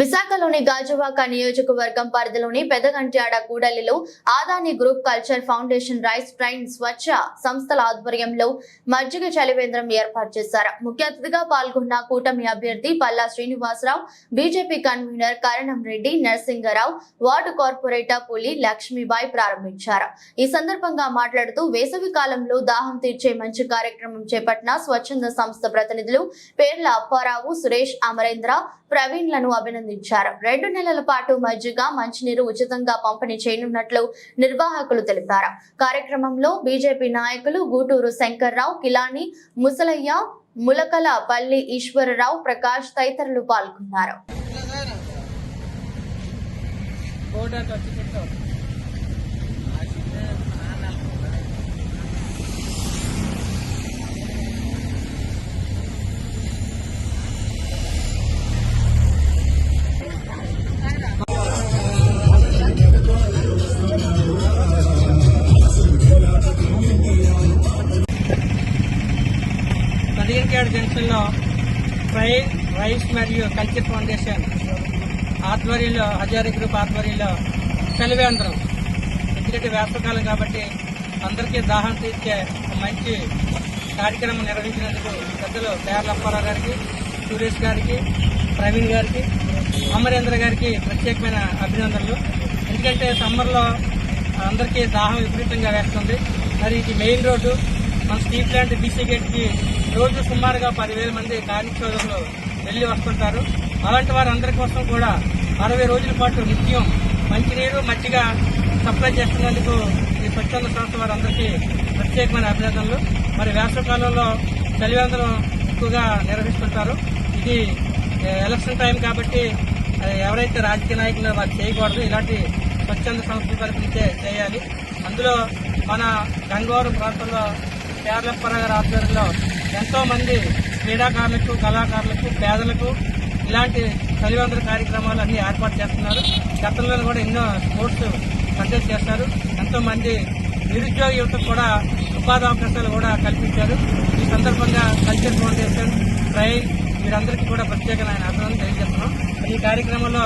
విశాఖలోని గాజువాక నియోజకవర్గం పరిధిలోని పెదగంట్యాడ కూడలిలో Adani group culture foundation rice train స్వచ్ఛ సంస్థల ఆధ్వర్యంలో మజ్జిగ చలివేంద్రం ఏర్పాటు చేశారు. ముఖ్య అతిథిగా పాల్గొన్న కూటమి అభ్యర్థి Palla Srinivasarao BJP convener Karanam Reddy Narasingarao ward corporator Puli Lakshmibai ప్రారంభించారు. ఈ సందర్భంగా మాట్లాడుతూ వేసవి కాలంలో దాహం తీర్చే మంచి కార్యక్రమం చేపట్టిన స్వచ్ఛంద సంస్థ ప్రతినిధులు పేర్ల అప్పారావు సురేష్ అమరేంద్ర ప్రవీణ్లను అభినందించారు. రెండు నెలల పాటు మజ్జిగ మంచినీరు ఉచితంగా పంపిణీ చేయనున్నట్లు నిర్వాహకులు తెలిపారు కార్యక్రమంలో బీజేపీ నాయకులు గూటూరు శంకర్రావు కిలాని ముసలయ్య ములకల పల్లి ఈశ్వరరావు ప్రకాష్ తదితరులు పాల్గొన్నారు పదిహేను జంక్షన్లో ఫ్రై రైస్ మరియు కల్చర్ ఫౌండేషన్ ఆధ్వర్యంలో హజారీ గ్రూప్ ఆధ్వర్యంలో చలివేంద్రం ఎందుకంటే వేసవకాలం కాబట్టి అందరికీ దాహం తీర్చే ఒక మంచి కార్యక్రమం నిర్వహించినందుకు పెద్దలు పేర్ల గారికి సురేష్ గారికి ప్రవీణ్ గారికి అమరేంద్ర గారికి ప్రత్యేకమైన అభినందనలు. ఎందుకంటే సమ్మర్లో అందరికీ దాహం విపరీతంగా వేస్తుంది. మరి ఇది మెయిన్ రోడ్డు. మన స్టీల్ ప్లాంట్ బీసీ గేట్కి రోజు సుమారుగా పదివేల మంది కార్మిక సోదరులు వెళ్ళి వస్తుంటారు. అలాంటి వారందరి కోసం కూడా అరవై రోజుల పాటు నిత్యం మంచినీరు మజ్జిగ సప్లై చేస్తున్నందుకు ఈ స్వచ్ఛంద సంస్థ వారందరికీ ప్రత్యేకమైన అభినందనలు. మరి వేసవకాలంలో చలివేంద్రం ఎక్కువగా నిర్వహిస్తుంటారు. ఇది ఎలక్షన్ టైం కాబట్టి ఎవరైతే రాజకీయ నాయకులు వారు చేయకూడదు. ఇలాంటి స్వచ్ఛంద సంస్థలు తరపునిచ్చే చేయాలి. అందులో మన గంగవరం ప్రాంతంలో కేరళప్పర గారి ఆధ్వర్యంలో ఎంతో మంది క్రీడాకారులకు కళాకారులకు పేదలకు ఇలాంటి చలివేంద్ర కార్యక్రమాలు అన్ని ఏర్పాటు చేస్తున్నారు. గతంలో కూడా ఎన్నో స్పోర్ట్స్ కండక్ట్ చేస్తారు ఎంతో మంది నిరుద్యోగ యువతకు కూడా ఉపాధి అవకాశాలు కూడా కల్పించారు. ఈ సందర్భంగా కల్చర్ ఫౌండేషన్ ట్రైన్ వీరందరికీ కూడా ప్రత్యేకమైన అభినందన తెలియజేస్తున్నాం. ఈ కార్యక్రమంలో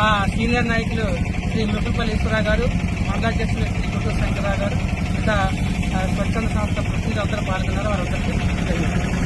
మా సీనియర్ నాయకులు శ్రీ మృతుపల్లి ఈశ్వరరావు గారు మండలాధ్యక్షులు శ్రీ గుంటూరు శంకరరావు గారు ఇంకా స్వచ్ఛంద సంస్థ ప్రతినిధులు అందరూ పాల్గొన్నారు వారందరికీ ధన్యవాదాలు